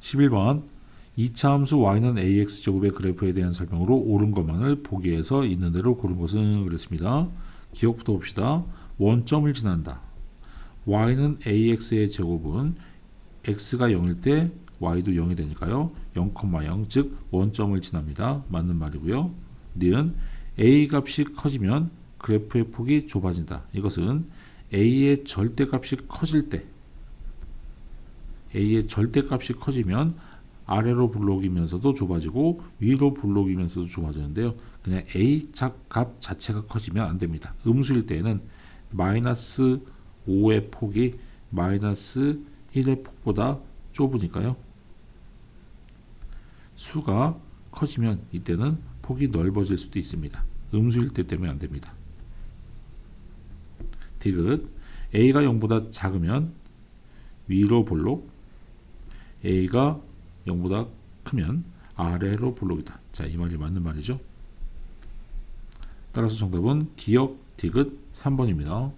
11번 2차 함수 y는 ax 제곱의 그래프에 대한 설명으로 옳은 것만을 보기에서 있는 대로 고른 것은 그랬습니다. 기억부터 봅시다. 원점을 지난다. y는 ax의 제곱은 x가 0일 때 y도 0이 되니까요. 0,0 즉 원점을 지납니다. 맞는 말이고요. 니은 a 값이 커지면 그래프의 폭이 좁아진다. 이것은 a의 절대값이 커질 때 a의 절대값이 커지면 아래로 블록이면서도 좁아지고 위로 블록이면서도 좁아지는데요. 그냥 a 자- 값 자체가 커지면 안 됩니다. 음수일 때에는 마이너스 5의 폭이 마이너스 1의 폭보다 좁으니까요. 수가 커지면 이때는 폭이 넓어질 수도 있습니다. 음수일 때 때문에 안 됩니다. 디귿 a가 0보다 작으면 위로 볼록 a가 0보다 크면 아래로 볼록이다. 자, 이 말이 맞는 말이죠. 따라서 정답은 기억 디귿 3번입니다.